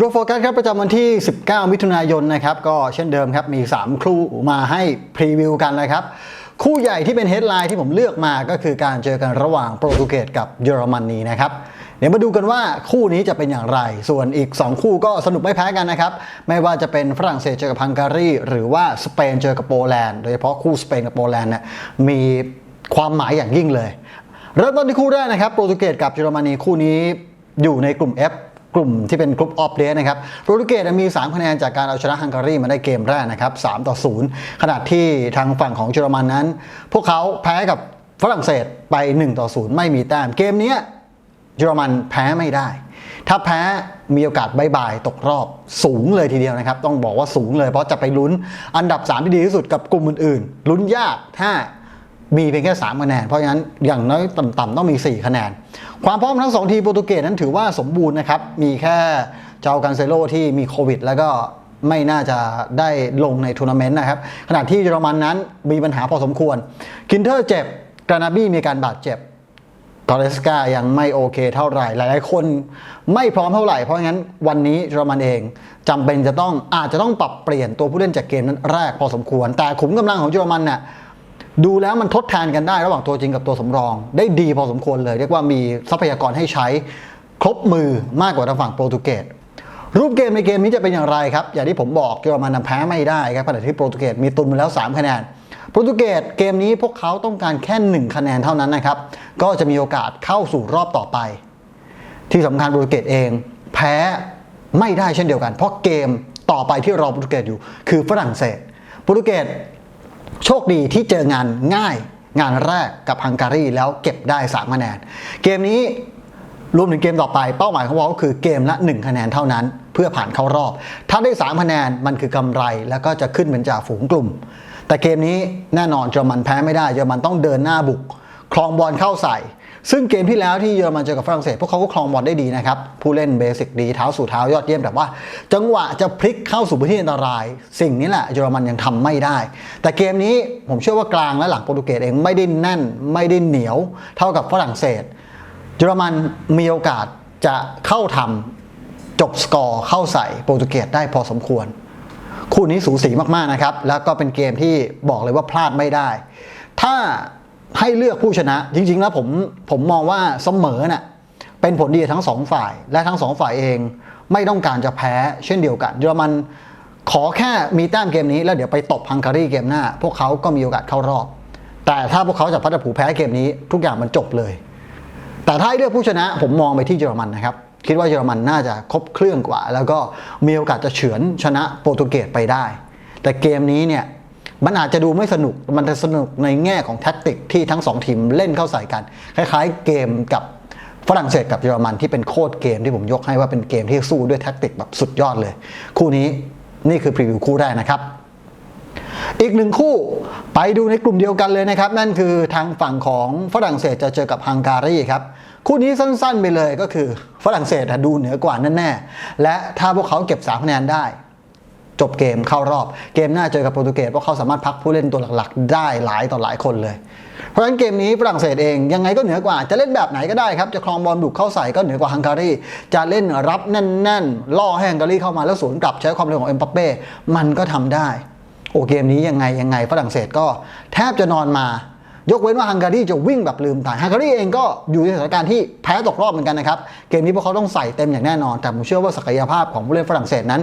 ยูโรโฟกัสครับประจำวันที่ 19 มิถุนายนนะครับก็เช่นเดิมครับมี 3 คู่มาให้พรีวิวกันนะครับ คู่ใหญ่ที่เป็นเฮดไลน์ที่ผมเลือกมาก็คือการเจอกันระหว่างโปรตุเกสกับเยอรมนีนะครับเดี๋ยวมาดูกันว่าคู่นี้จะเป็นอย่างไร ส่วนอีก 2 คู่ก็สนุกไม่แพ้กันนะครับ ไม่ว่าจะเป็นฝรั่งเศสเจอกับฮังการีหรือว่าสเปนเจอกับโปแลนด์ โดยเฉพาะคู่สเปนกับโปแลนด์เนี่ยมีความหมายอย่างยิ่งเลย เริ่มต้นที่คู่แรกนะครับ โปรตุเกสกับเยอรมนีคู่นี้อยู่ในกลุ่ม F ลุ่มที่เป็นกลุ่มออฟเดสนะครับโปรตุเกสมี 3 คะแนนจากการเอาชนะฮังการีมาได้เกมแรกนะครับ3ต่อ 0 ขณะที่ทางฝั่งของเยอรมันนั้น พวกเขาแพ้กับฝรั่งเศสไป 1 ต่อ 0 ไม่มีแต้มเกมนี้เยอรมันแพ้ไม่ได้ ถ้าแพ้มีโอกาสบายบายตกรอบสูงเลยทีเดียวนะครับ ต้องบอกว่าสูงเลยเพราะจะไปลุ้นอันดับ 3 ที่ดีที่สุดกับกลุ่มอื่นๆ ลุ้นยากถ้า มีเพียงแค่ 3 คะแนน เพราะฉะนั้นอย่างน้อยต่ำๆต้องมี 4 คะแนน ความพร้อมทั้ง 2 ทีมโปรตุเกสนั้นถือว่าสมบูรณ์นะครับ มีแค่เจ้ากันเซโลที่มีโควิด แล้วก็ไม่น่าจะได้ลงในทัวร์นาเมนต์นะครับ ขณะที่เยอรมันนั้นมีปัญหาพอสมควร คินเทอร์เจ็บ กรานาบี้มีการบาดเจ็บตอเรสกายังไม่โอเคเท่าไหร่ หลาย ๆ คนไม่พร้อมเท่าไหร่ เพราะงั้นวันนี้เยอรมันเองจำเป็นจะต้องอาจจะต้องปรับเปลี่ยนตัวผู้เล่นจากเกมนั้นแรกพอสมควร แต่ขุมกำลังของเยอรมันเนี่ย ดูแล้วมันทดแทนกันได้ระหว่างตัวจริงกับตัวสำรอง ได้ดีพอสมควรเลย เรียกว่ามีทรัพยากรให้ใช้ครบมือมากกว่าทางฝั่งโปรตุเกสรูปเกมในเกมนี้จะเป็นอย่างไรครับ อย่างที่ผมบอกเยอรมันนำแพ้ไม่ได้ครับขณะที่โปรตุเกสมีตุนมาแล้ว 3 คะแนนโปรตุเกสเกมนี้พวกเขาต้องการแค่ 1 คะแนนเท่านั้นนะครับ ก็จะมีโอกาสเข้าสู่รอบต่อไป ที่สำคัญโปรตุเกสเอง แพ้ไม่ได้เช่นเดียวกัน เพราะเกมต่อไปที่รอโปรตุเกสอยู่ คือฝรั่งเศสโปรตุเกส โชคดีที่เจองานง่ายงานแรกกับฮังการีแล้วเก็บได้3คะแนน เกมนี้รวมถึงเกมต่อไปเป้าหมายของเราก็คือเกมละ 1 คะแนนเท่านั้น เพื่อผ่านเข้ารอบ ถ้าได้ 3 คะแนนมันคือกำไร แล้วก็จะขึ้นเป็นจ่าฝูงกลุ่ม แต่เกมนี้แน่นอนเยอรมันแพ้ไม่ได้เยอรมันต้องเดินหน้าบุก คลองบอลเข้าใส่ ซึ่งเกมที่แล้วที่เยอรมันเจอกับฝรั่งเศสพวกเขาก็คลองบอลได้ดีนะครับ ผู้เล่นเบสิกดีเท้าสู่เท้ายอดเยี่ยมแต่ว่า จังหวะจะพลิกเข้าสู่พื้นที่อันตราย สิ่งนี้แหละเยอรมันยังทำไม่ได้ แต่เกมนี้ผมเชื่อว่ากลางและหลังโปรตุเกสเองไม่ได้แน่น ไม่ได้เหนียว เท่ากับฝรั่งเศส เยอรมันมีโอกาสจะเข้าทำจบสกอร์เข้าใส่โปรตุเกสได้พอสมควร คู่นี้สูสีมากๆนะครับแล้วก็เป็นเกมที่บอกเลยว่าพลาดไม่ได้ ถ้า ให้เลือกผู้ชนะ จริง ๆ แล้วผมผมมองว่าเสมอน่ะเป็นผลดีทั้งสองฝ่าย และทั้งสองฝ่ายเองไม่ต้องการจะแพ้เช่นเดียวกัน เยอรมันขอแค่มีแต้มเกมนี้แล้วเดี๋ยวไปตบฮังการีเกมหน้า พวกเขาก็มีโอกาสเข้ารอบ แต่ถ้าพวกเขาจะพัดผูแพ้เกมนี้ทุกอย่างมันจบเลย แต่ถ้าเลือกผู้ชนะผมมองไปที่เยอรมันนะครับคิดว่าเยอรมันน่าจะครบเครื่องกว่า แล้วก็มีโอกาสจะเฉือนชนะโปรตุเกสไปได้ แต่เกมนี้เนี่ย มันอาจจะดูไม่สนุก มันจะสนุกในแง่ของแท็กติกที่ทั้งสองทีมเล่นเข้าใส่กัน คล้ายๆ เกมกับฝรั่งเศสกับเยอรมันที่เป็นโคตรเกมที่ผมยกให้ว่าเป็นเกมที่สู้ด้วยแท็กติกแบบสุดยอดเลย คู่นี้นี่คือพรีวิวคู่แรกนะครับ อีกหนึ่งคู่ไปดูในกลุ่มเดียวกันเลยนะครับ นั่นคือทางฝั่งของฝรั่งเศสจะเจอกับฮังการีครับคู่นี้สั้นๆไปเลยก็คือฝรั่งเศสดูเหนือกว่าแน่ๆและถ้าพวกเขาเก็บ3คะแนนได้ จบเกมเข้ารอบ เกมหน้าเจอกับโปรตุเกสเพราะเขาสามารถพักผู้เล่นตัวหลักๆ ได้หลายต่อหลายคนเลย เพราะฉะนั้นเกมนี้ฝรั่งเศสเองยังไงก็เหนือกว่าจะเล่นแบบไหนก็ได้ครับจะคลองบอลบุกเข้าใส่ก็เหนือกว่าฮังการีจะเล่นรับแน่นๆล่อให้ฮังการีเข้ามาแล้วสวนกลับใช้ความเร็วของเอ็มบัปเป้มันก็ทำได้โอ้เกมนี้ยังไงยังไงฝรั่งเศสก็แทบจะนอนมายกเว้นว่าฮังการีจะวิ่งแบบลืมตายฮังการีเองก็อยู่ในสถานการณ์ที่แพ้ตกรอบเหมือนกันนะครับ เกมนี้พวกเขาต้องใส่เต็มอย่างแน่นอน แต่ผมเชื่อว่าศักยภาพของผู้เล่นฝรั่งเศสนั้น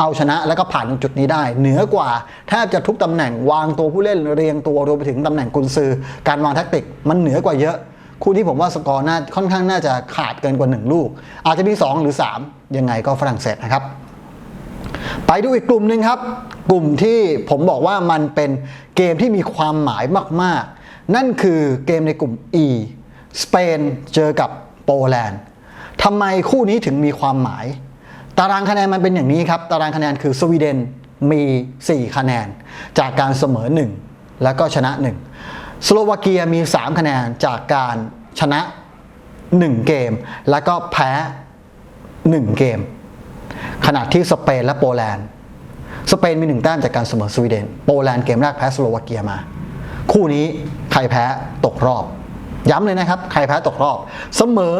เอาชนะแล้วก็ผ่านตรงจุดนี้ได้ เหนือกว่าแทบจะทุกตำแหน่งวางตัวผู้เล่นเรียงตัวรวมไปถึงตำแหน่งกุนซือ การวางแท็กติกมันเหนือกว่าเยอะ คู่ที่ผมว่าสกอร์น่าค่อนข้างน่าจะขาดเกินกว่าหนึ่งลูก อาจจะมีสองหรือสามยังไงก็ฝรั่งเศสนะครับ ไปดูอีกกลุ่มหนึ่งครับ กลุ่มที่ผมบอกว่ามันเป็นเกมที่มีความหมายมาก ๆ นั่นคือเกมในกลุ่ม E สเปนเจอกับโปแลนด์ทำไมคู่นี้ถึงมีความหมาย ตารางคะแนนมันเป็นอย่างนี้ครับ ตารางคะแนนคือสวีเดนมี 4 คะแนน จากการเสมอ 1 แล้วก็ชนะ 1 สโลวาเกียมี 3 คะแนนจากการชนะ 1 เกม แล้วก็แพ้ 1 เกม ขณะที่สเปนและโปแลนด์ สเปนมีหนึ่งแต้มจากการเสมอสวีเดน โปแลนด์เกมแรกแพ้สโลวาเกียมา คู่นี้ใครแพ้ตกรอบ ย้ำเลยนะครับ ใครแพ้ตกรอบ เสมอ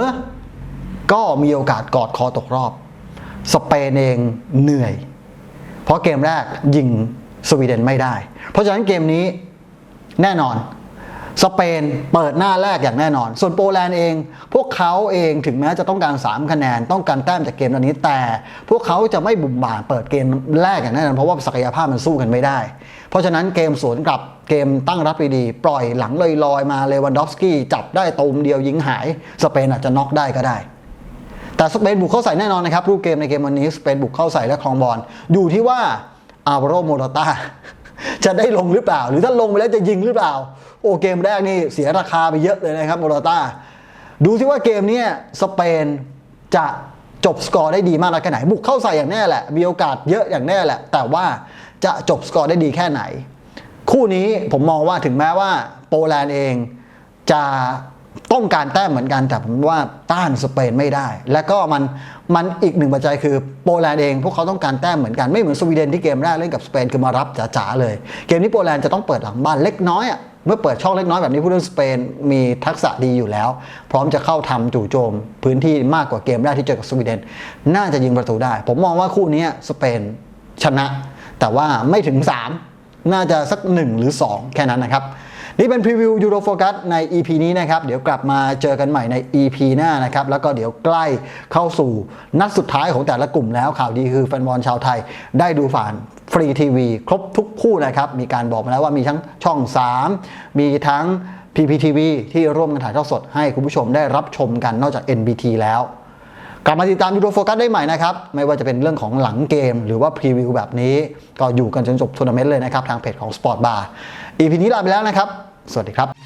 ก็มีโอกาสกอดคอตกรอบ สเปนเองเหนื่อย เพราะเกมแรกยิงสวีเดนไม่ได้ เพราะฉะนั้นเกมนี้แน่นอน สเปนเปิดหน้าแรกอย่างแน่นอน ส่วนโปแลนด์เอง พวกเขาเองถึงแม้จะต้องการ 3 คะแนน ต้องการแต้มจากเกมตอนนี้ แต่ พวกเขาจะไม่บุ่มบ่ามเปิดเกมแรกอย่างแน่นอนเพราะว่าศักยภาพมันสู้กันไม่ได้ เพราะฉะนั้นเกมสวนกลับเกมตั้งรับดีๆปล่อยหลังลอยๆมาเลวันดอฟสกี้จับได้ตูมเดียวยิงหาย สเปนอาจจะน็อกได้ก็ได้ แต่สเปนบุกเข้าใส่แน่นอนนะครับรูปเกมในเกมวันนี้สเปนบุกเข้าใส่และครองบอลอยู่ที่ว่าอาวาโรโมโรตาจะได้ลงหรือเปล่า หรือถ้าลงไปแล้วจะยิงหรือเปล่า โอ้เกมแรกนี่เสียราคาไปเยอะเลยนะครับโมโรตาดูที่ว่าเกมนี้สเปนจะจบสกอร์ได้ดีมากน้อยแค่ไหน บุกเข้าใส่อย่างแน่แหละ มีโอกาสเยอะอย่างแน่แหละ แต่ว่าจะจบสกอร์ได้ดีแค่ไหน คู่นี้ผมมองว่าถึงแม้ว่าโปแลนด์เองจะ ต้องการแต้มเหมือนกันแต่ผมว่าต้านสเปนไม่ได้ และก็มันมันอีกหนึ่งปัจจัยคือโปแลนด์เองพวกเขาต้องการแต้มเหมือนกันไม่เหมือนสวีเดนที่เกมแรกเล่นกับสเปนคือมารับจ๋าๆเลย เกมนี้โปแลนด์จะต้องเปิดหลังบ้านเล็กน้อยอะเมื่อเปิดช่องเล็กน้อยแบบนี้ผู้เล่นสเปนมีทักษะดีอยู่แล้ว พร้อมจะเข้าทำจู่โจม พื้นที่มากกว่าเกมแรกที่เจอกับสวีเดน น่าจะยิงประตูได้ ผมมองว่าคู่นี้สเปนชนะ แต่ว่าไม่ถึง 3 น่าจะสัก 1 หรือ 2 แค่นั้นนะครับ นี่เป็นพรีวิวยูโรโฟกัสใน EP นี้นะครับ เดี๋ยวกลับมาเจอกันใหม่ใน EP หน้านะครับ แล้วก็เดี๋ยวใกล้เข้าสู่นัดสุดท้ายของแต่ละกลุ่มแล้วข่าวดีคือแฟนบอลชาวไทยได้ดูผ่านฟรีทีวีครบทุกคู่นะครับ มีการบอกมาแล้วว่ามีทั้งช่อง 3 มีทั้ง PPTV ที่ร่วมกันถ่ายทอดสดให้คุณผู้ชมได้รับชมกันนอกจาก NBT แล้วกลับมาติดตามยูโรโฟกัสได้ใหม่นะครับ ไม่ว่าจะเป็นเรื่องของหลังเกม หรือว่าพรีวิวแบบนี้ ก็อยู่กันจนจบทัวร์นาเมนต์เลยนะครับ ทางเพจของ Sport Bar EP นี้ลาไปแล้วนะครับ สวัสดีครับ